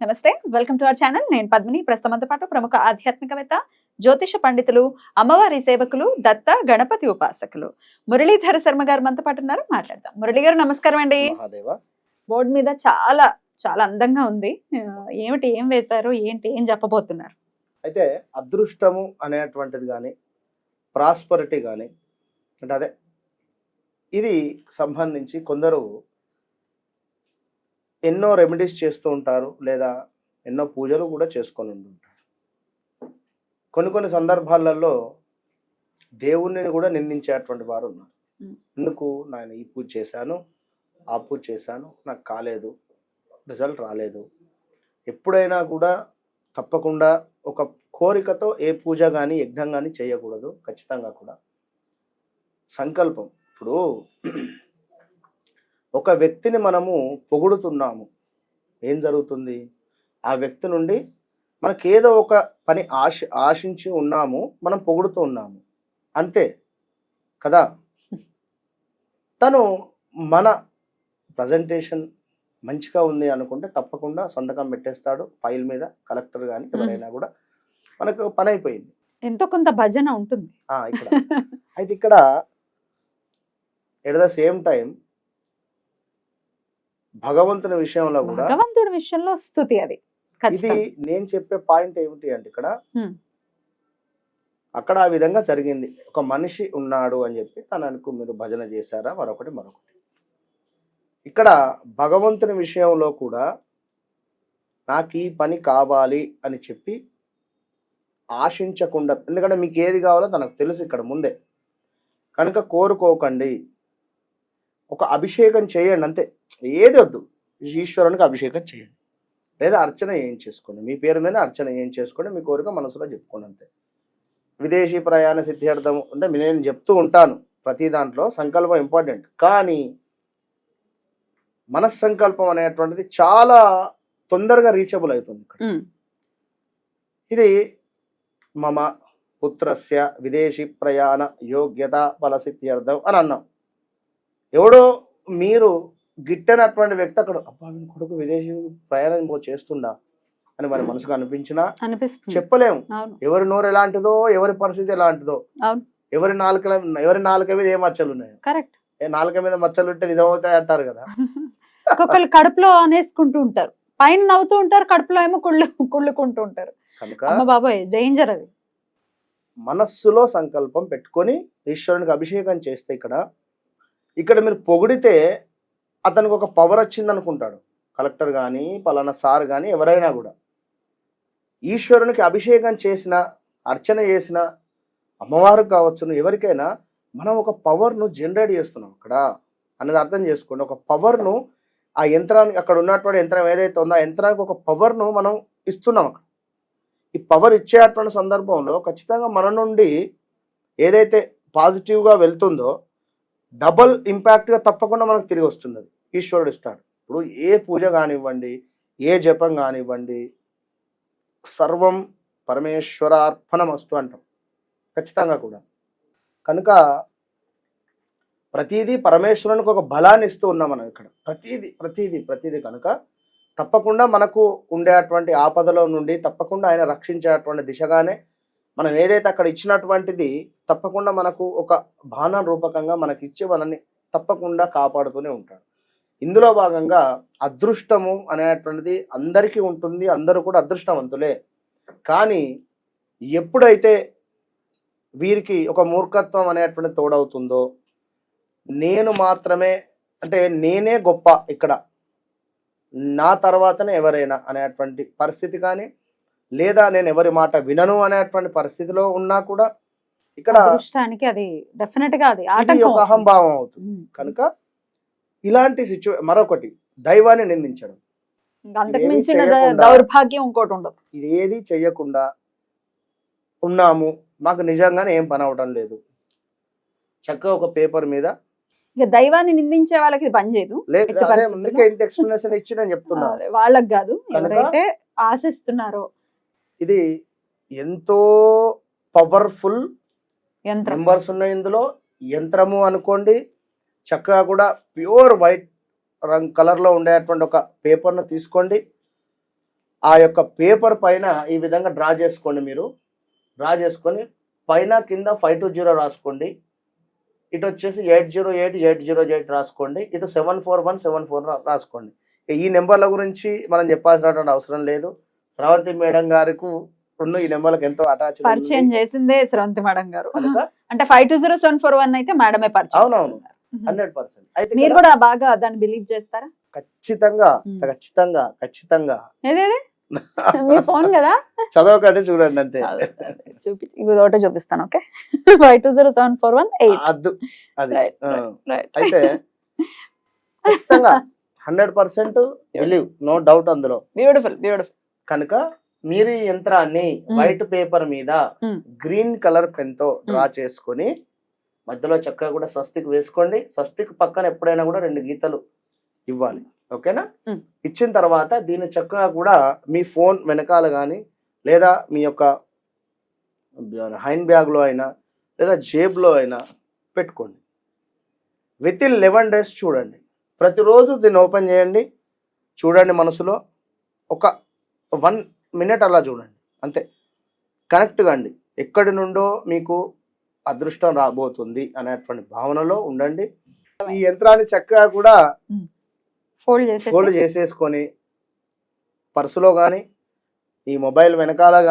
నమస్తే welcome to our channel. నేను పద్మిని. ప్రస్తుతంతో పాటు ప్రముఖ ఆధ్యాత్మికవేత్త జ్యోతిష పండితులు అమ్మవారి సేవకులు దత్త గణపతి ఉపాసకులు. మురళీధర శర్మ గారు మనతో పాటు ఉన్నారు. మాట్లాడదాం. మురళి గారు నమస్కారం అండి. బోర్డు మీద చాలా చాలా అందంగా ఉంది. ఏమిటి ఏం వేశారు ఏంటి ఏం చెప్పబోతున్నారు? అయితే అదృష్టము అనేటువంటిది కానీ ప్రాస్పరిటీ కానీ అంటే అదే ఇది సంబంధించి కొందరు ఎన్నో రెమెడీస్ చేస్తూ ఉంటారు లేదా ఎన్నో పూజలు కూడా చేసుకొని ఉంటుంటారు కొన్ని కొన్ని సందర్భాలలో దేవుణ్ణి కూడా నిందించేటువంటి వారు ఉన్నారు. ఎందుకు? నేను ఈ పూజ చేశాను ఆ పూజ చేశాను నాకు కాలేదు రిజల్ట్ రాలేదు. ఎప్పుడైనా కూడా తప్పకుండా ఒక కోరికతో ఏ పూజ కానీ యజ్ఞం కానీ చేయకూడదు ఖచ్చితంగా కూడా. సంకల్పం. ఇప్పుడు ఒక వ్యక్తిని మనము పొగుడుతున్నాము. ఏం జరుగుతుంది? ఆ వ్యక్తి నుండి మనకి ఏదో ఒక పని ఆశ ఆశించి ఉన్నాము మనం పొగుడుతూ ఉన్నాము. అంతే కదా? తను మన ప్రజెంటేషన్ మంచిగా ఉంది అనుకుంటే తప్పకుండా సంతకం పెట్టేస్తాడు ఫైల్ మీద కలెక్టర్ కానీ ఎవరైనా కూడా. మనకు పని అయిపోయింది. ఎంతో కొంత భజన ఉంటుంది. ఇక్కడ. అయితే ఇక్కడ ఎట్ ద సేమ్ టైం భగవంతుని విషయంలో కూడా భగవంతుడి విషయంలో స్థుతి అది ఇది నేను చెప్పే పాయింట్ ఏమిటి అంటే ఇక్కడ. అక్కడ ఆ విధంగా జరిగింది. ఒక మనిషి ఉన్నాడు అని చెప్పి తనకు మీరు భజన చేశారా? మరొకటి మరొకటి. ఇక్కడ భగవంతుని విషయంలో కూడా నాకు ఈ పని కావాలి అని చెప్పి ఆశించకుండా ఎందుకంటే మీకు ఏది కావాలో తనకు తెలుసు ఇక్కడ ముందే. కనుక కోరుకోకండి. ఒక అభిషేకం చేయండి అంతే. ఏది వద్దు. ఈశ్వరునికి అభిషేకం చేయండి. లేదా అర్చన ఏం చేసుకోండి? మీ పేరు మీద అర్చన ఏం చేసుకోండి? మీ కోరిక మనసులో చెప్పుకోండి అంతే. విదేశీ ప్రయాణ సిద్ధార్థం అంటే నేను చెప్తూ ఉంటాను. ప్రతి దాంట్లో సంకల్పం ఇంపార్టెంట్. కానీ మనస్సంకల్పం అనేటువంటిది చాలా తొందరగా రీచబుల్ అవుతుంది ఇక్కడ. ఇది మమ పుత్రస్య విదేశీ ప్రయాణ యోగ్యత ఫలసిద్ధ్యర్థం అని అన్నాం. ఎవడో మీరు గిట్టనటువంటి వ్యక్తి అక్కడ అబ్బా వీని కొడుకు విదేశీ ప్రయాణం చేస్తుండా అని మన మనసుకు అనిపించినా చెప్పలేము ఎవరి నోరు ఎలాంటిదో ఎవరి పరిస్థితి ఎలాంటిదో. ఎవరి నాలుక ఎవరి నాలుక మీద ఏ మచ్చలు ఉన్నాయి. కరెక్ట్. నాలుక మీద మచ్చలు ఉంటే నిజమవుతాయి అంటారు కదా. ఒక్కొక్కరు కడుపులో అనేసుకుంటూ ఉంటారు. పైన నవ్వుతూ ఉంటారు కడుపులో ఏమో కుళ్ళు కుళ్ళుకుంటూ ఉంటారు. కనుక బాబాయ్ డేంజర్ అది. మనస్సులో సంకల్పం పెట్టుకొని ఈశ్వరునికి అభిషేకం చేస్తే ఇక్కడ ఇక్కడ మీరు పొగిడితే అతనికి ఒక పవర్ వచ్చింది అనుకుంటాడు కలెక్టర్ కానీ పలానా సార్ కానీ ఎవరైనా కూడా. ఈశ్వరునికి అభిషేకం చేసిన అర్చన చేసిన అమ్మవారికి కావచ్చును ఎవరికైనా మనం ఒక పవర్ను జనరేట్ చేస్తున్నాం అక్కడ. అనేది అర్థం చేసుకోండి. ఒక పవర్ను ఆ యంత్రానికి అక్కడ ఉన్నటువంటి యంత్రం ఏదైతే ఉందో ఆ యంత్రానికి ఒక పవర్ను మనం ఇస్తున్నాం అక్కడ. ఈ పవర్ ఇచ్చేటువంటి సందర్భంలో ఖచ్చితంగా మన నుండి ఏదైతే పాజిటివ్గా వెళ్తుందో డబల్ ఇంపాక్ట్గా తప్పకుండా మనకు తిరిగి వస్తుంది అది. ఈశ్వరుడు ఇస్తాడు. ఇప్పుడు ఏ పూజ కానివ్వండి ఏ జపం కానివ్వండి సర్వం పరమేశ్వరార్పణమస్తు అంటాం. ఖచ్చితంగా కూడా. కనుక ప్రతీదీ పరమేశ్వరునికి ఒక బలాన్ని ఇస్తూ ఉన్నాం మనం ఇక్కడ. ప్రతిదీ ప్రతీది ప్రతిదీ కనుక తప్పకుండా మనకు ఉండేటువంటి ఆపదలో నుండి తప్పకుండా ఆయన రక్షించేటువంటి దిశగానే మనం ఏదైతే అక్కడ ఇచ్చినటువంటిది తప్పకుండా మనకు ఒక బాణ రూపకంగా మనకి ఇచ్చి మనల్ని తప్పకుండా కాపాడుతూనే ఉంటాడు. ఇందులో భాగంగా అదృష్టము అనేటువంటిది అందరికీ ఉంటుంది అందరూ కూడా అదృష్టవంతులే. కానీ ఎప్పుడైతే వీరికి ఒక మూర్ఖత్వం అనేటువంటి తోడవుతుందో నేను మాత్రమే అంటే నేనే గొప్ప ఇక్కడ. నా తర్వాతనే ఎవరైనా అనేటువంటి పరిస్థితి కానీ లేదా నేను ఎవరి మాట వినను అనేటువంటి పరిస్థితిలో ఉన్నా కూడా ఇక్కడ అదృష్టానికి అది డెఫినెట్గా అది ఇది ఆటంకం ఒక. అహంభావం అవుతుంది. కనుక ఇలాంటి సిచ్యు మరొకటి దైవాన్ని నిందించడం. దౌర్భాగ్యం ఇంకోటి ఉండదు. ఇది ఏది చెయ్యకుండా ఉన్నాము. మాకు నిజంగానే ఏం పని అవడం లేదు. చక్కగా ఒక పేపర్ మీద ఇక దైవాన్ని నిందించే వాళ్ళకి ఇది పనిచేయదు లేదు ఇంత ఎక్స్ప్లెనేషన్ ఇచ్చి నేను చెప్తున్నా. వాళ్ళకి కాదు. ఎవరైతే ఆశిస్తున్నారో ఇది ఎంతో పవర్ఫుల్ నెంబర్స్ ఉన్నాయి ఇందులో. యంత్రము అనుకోండి చక్కగా కూడా ప్యూర్ వైట్ రంగ్ కలర్లో ఉండేటువంటి ఒక పేపర్ను తీసుకోండి. ఆ యొక్క పేపర్ పైన ఈ విధంగా డ్రా చేసుకోండి మీరు. డ్రా చేసుకొని పైన కింద ఫైవ్ టూ జీరో రాసుకోండి. ఇటు వచ్చేసి eight zero eight eight zero eight రాసుకోండి. ఇటు seven four one seven four రాసుకోండి. ఈ నెంబర్ల గురించి మనం చెప్పాల్సినటువంటి అవసరం లేదు. శ్రవంతి మేడం గారికి రెండు ఈ నెంబర్లకు ఎంతో అటాచ్ పరిచయం చేసిందే శ్రవంతి మేడం గారు. అంటే five two zero seven four one అయితే మేడమే పరిచయం అవునవును. Hundred percent. అయితే మీరు కూడా బాగా దాన్ని బిలీవ్ చేస్తారా? ఖచ్చితంగా. ఖచ్చితంగా ఖచ్చితంగా. ఏదేది మీ ఫోన్ కదా? చదవకండి చూడండి అంతే. చూపి ఒకటే చూపిస్తాను okay? Five two zero seven four one eight అది. అయితే ఖచ్చితంగా hundred percent believe no doubt అందులో. బ్యూటిఫుల్ బ్యూటిఫుల్ కనుక మీరు ఈ యంత్రాన్ని. వైట్ పేపర్ మీద. గ్రీన్ కలర్ పెన్తో డ్రా చేసుకొని మధ్యలో చక్కగా కూడా స్వస్తికి వేసుకోండి. స్వస్తికి పక్కన ఎప్పుడైనా కూడా రెండు గీతలు ఇవ్వాలి. ఓకేనా. ఇచ్చిన తర్వాత దీన్ని చక్కగా కూడా మీ ఫోన్ వెనకాల కానీ లేదా మీ యొక్క హ్యాండ్ బ్యాగ్లో అయినా లేదా జేబులో అయినా పెట్టుకోండి. విత్ ఇన్ లెవెన్ డేస్ చూడండి. ప్రతిరోజు దీన్ని ఓపెన్ చేయండి. చూడండి మనసులో. ఒక వన్ మినిట్ అలా చూడండి. అంతే. కనెక్ట్ కండి. ఎక్కడి నుండో మీకు అదృష్టం రాబోతుంది అనేటువంటి భావనలో ఉండండి. ఈ యంత్రాన్ని చక్కగా కూడా ఫోల్డ్ చేసి ఫోల్డ్ చేసేసుకొని పర్సులో కానీ ఈ మొబైల్ వెనకాల కానీ